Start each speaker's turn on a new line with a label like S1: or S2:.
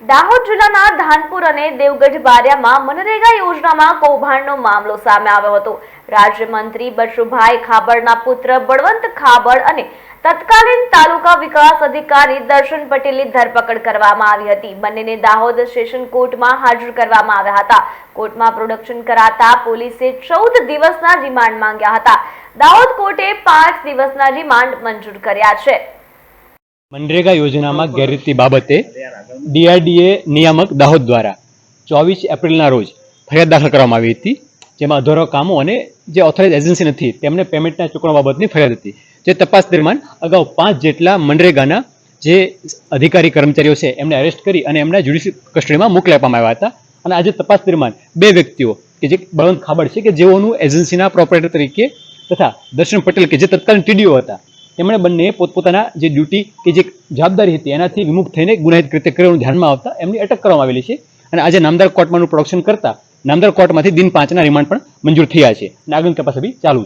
S1: દાહોદ જિલ્લાના ધાનપુર અને દેવગઢ બારિયામાં મનરેગા યોજનામાં કૌભાંડનો મામલો સામે આવ્યો હતો. રાજ્યમંત્રી બચુભાઈ ખાબડના પુત્ર બળવંત ખાબડ અને તત્કાલીન તાલુકા વિકાસ અધિકારી દર્શન પટેલની ધરપકડ કરવામાં આવી હતી. બંનેને દાહોદ સેશન કોર્ટમાં હાજર કરવામાં આવ્યા હતા. કોર્ટમાં પ્રોડક્શન કરાતા પોલીસે ચૌદ દિવસના રિમાન્ડ માંગ્યા હતા. દાહોદ કોર્ટે પાંચ દિવસના રિમાન્ડ મંજૂર કર્યા છે.
S2: મનરેગા યોજનામાં ગેરરીતિ બાબતે ડીઆરડીએ નિયામક દાહોદ દ્વારા ચોવીસ એપ્રિલના રોજ ફરિયાદ દાખલ કરવામાં આવી હતી જેમાં અધોરો કામો અને જે ઓથોરાઇઝ એજન્સી નથી તેમને પેમેન્ટના ચૂકવણા બાબતની ફરિયાદ હતી. જે તપાસ દરમિયાન અગાઉ પાંચ જેટલા મનરેગાના જે અધિકારી કર્મચારીઓ છે, એમને અરેસ્ટ કરી અને એમને જ્યુડિશિયલ કસ્ટડીમાં મોકલી આપવામાં આવ્યા હતા. અને આજે તપાસ દરમિયાન બે વ્યક્તિઓ, કે જે બળવંત ખાબડ છે, કે જેઓનું એજન્સીના પ્રોપરેટર તરીકે તથા દર્શન પટેલ, કે જે તત્કાલીન ટીડીઓ હતા તેમણે બંને પોતપોતાના જે ડ્યુટી કે જે જવાબદારી હતી એનાથી વિમુખ થઈને ગુનાહિત કૃત્ય કર્યાનું ધ્યાનમાં આવતા એમની અટક કરવામાં આવેલી છે અને આજે નામદાર કોર્ટમાંનું પ્રોડક્શન કરતા નામદાર કોર્ટમાંથી દિન પાંચના રિમાન્ડ પણ મંજૂર થયા છે. અને આગળની બી ચાલુ છે.